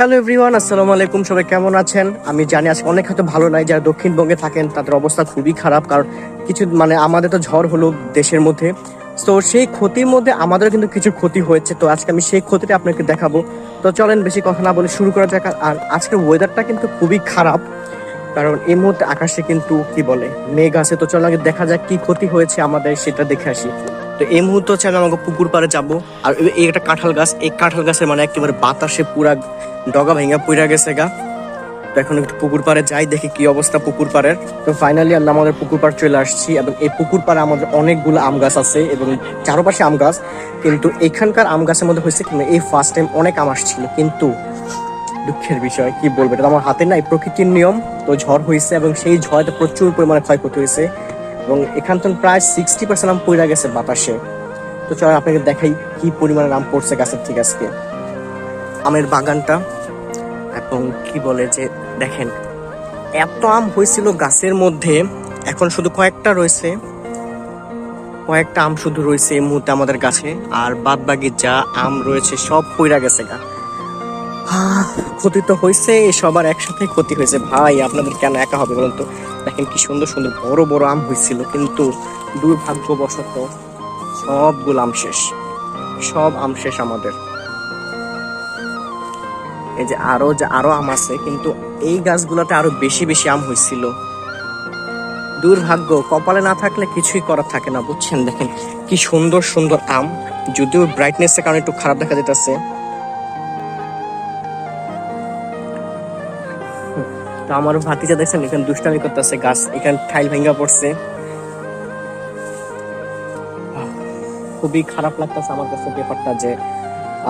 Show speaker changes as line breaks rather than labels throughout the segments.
Hello everyone, আসসালামু আলাইকুম। সবাই কেমন আছেন? আমি জানি আজকে অনেক হয়তো ভালো নাই। যারা দক্ষিণবঙ্গে থাকেন, তাদের অবস্থা খুবই খারাপ। কারণ কিছু মানে আমাদের তো ঝড় হলো দেশের মধ্যে। তো সেই ক্ষতির মধ্যে আমাদের কিন্তু কিছু ক্ষতি হয়েছে। তো আজকে আমি সেই ক্ষতিটা আপনাকে দেখাবো। তো চলেন, বেশি কথা না বলে শুরু করা যাক। আর আজকের ওয়েদারটা কিন্তু খুবই খারাপ। কারণ এই মুহূর্তে আকাশে কিন্তু, কি বলে, মেঘ আছে। তো চলো আগে দেখা যাক কি ক্ষতি হয়েছে আমাদের, সেটা দেখে আসি। তো এই মুহূর্তে হচ্ছে আমি আমাকে পুকুর পাড়ে যাব। আর এই- একটা কাঁঠাল গাছ, এই কাঁঠাল গাছের মানে একেবারে বাতাসে পুরা ডগা ভেঙে পুইরা গেছে গা। তো এখন একটু পুকুর পাড়ে যাই, দেখি কি অবস্থা পুকুর পাড়ের। তো ফাইনালি আমরা আমাদের পুকুর পাড় চলে আসছি এবং এই পুকুর পাড়ে আমাদের অনেকগুলো আম গাছ আছে এবং চারপাশে আম গাছ। কিন্তু এখানকার আম গাছের মধ্যে হয়েছে কি এই ফার্স্ট টাইম অনেক আম আসছিল। কিন্তু দুঃখের বিষয়, কি বলব, এটা আমার হাতে নাই, প্রকৃতির নিয়ম। তো ঝড় হয়েছে এবং সেই ঝড়ে প্রচুর পরিমাণে ক্ষয়ক্ষতি হয়েছে। এবং এখান থেকে প্রায় সিক্সটি পার্সেন্ট আম পড়ে গেছে বাতাসে। তো চল আপনাকে দেখাই কি পরিমাণে আম পড়ছে গাছের থেকে আজকে। আমের বাগানটা এবং কি বলে যে, দেখেন, এত আম হয়েছিল গাছের মধ্যে, এখন শুধু কয়েকটা রয়েছে। কয়েকটা আম শুধু রয়েছে এই মুহূর্তে আমাদের গাছে আর বাদ বাকি যা আম রয়েছে সব পইরা গেছে গা। ক্ষতি তো হয়েছে সবার একসাথে ক্ষতি হয়েছে। ভাই, আপনাদের কেন একা হবে বলুন তো? দেখেন কি সুন্দর সুন্দর বড় বড় আম হয়েছিল, কিন্তু দুর্ভাগ্যবশত সবগুলো আম শেষ। সব আম শেষ আমাদের। এই যে আরও যে আরও আম আছে, কিন্তু এই গাছগুলোতে আরও বেশি বেশি আম হয়েছিল। দুর্ভাগ্য, কপালে না থাকলে কিছুই করার থাকে না, বুঝছেন? দেখেন কি সুন্দর সুন্দর আম, যদিও ব্রাইটনেস এর কারণে একটু খারাপ দেখা যেতেছে তো আমার ভাতিজা দেখছেন, এখানে দুষ্টামি করতেছে, গাছ এখানে ঠাইল ভেঙ্গা পড়ছে। খুবই খারাপ লাগতেছে আমার কাছে ব্যাপারটা যে,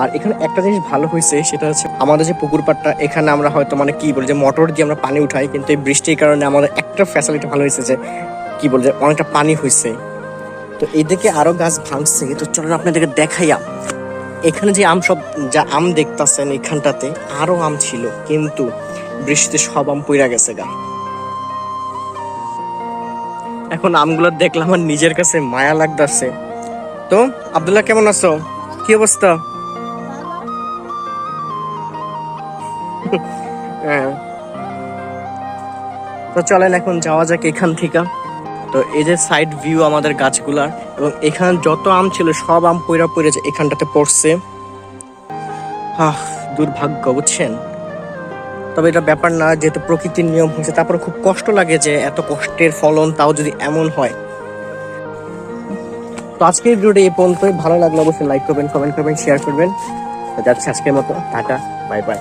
আর এখানে একটা জিনিস ভালো হয়েছে, সেটা হচ্ছে আমাদের যে পুকুর পাড়টা, এখানে আমরা হয়তো মানে কি বলি যে মোটর দিয়ে আমরা পানি উঠাই, কিন্তু এই বৃষ্টির কারণে আমাদের একটা ফ্যাসিলিটি ভালো হয়েছে যে, কি বলি যে অনেকটা পানি হয়েছে। তো এদিকে আরও গাছ ভাঙছে, তো চলুন আপনাদেরকে দেখাইয়া। এখানে যে আম সব, যা আম দেখতাছেন এখানটাতে, আরও আম ছিল, কিন্তু বৃষ্টিতে সব আম পইরা গেছে গা। এখন আমগুলো দেখলাম আমার নিজের কাছে মায়া লাগতাছে। তো, আব্দুল্লাহ, কেমন আছো? কি অবস্থা? হ্যাঁ। তো চলেন এখন যাওয়া যাক এখান থেকে। তো এই যে সাইড ভিউ আমাদের গাছগুলার এবং এখানে যত আম ছিল, সব আম পইরা যে এখানটাতে পড়ছে। আহ, দুর্ভাগ্য, বুঝছেন? তবে এটা ব্যাপার না, যেহেতু প্রকৃতির নিয়ম হয়েছে, তারপরে খুব কষ্ট লাগে যে এত কষ্টের ফলন তাও যদি এমন হয়। তো আজকের ভিডিওটা এই পর্যন্তই। ভালো লাগলে অবশ্যই লাইক করবেন কমেন্ট করবেন শেয়ার করবেন। যাচ্ছে আজকের মতো। Tata bye bye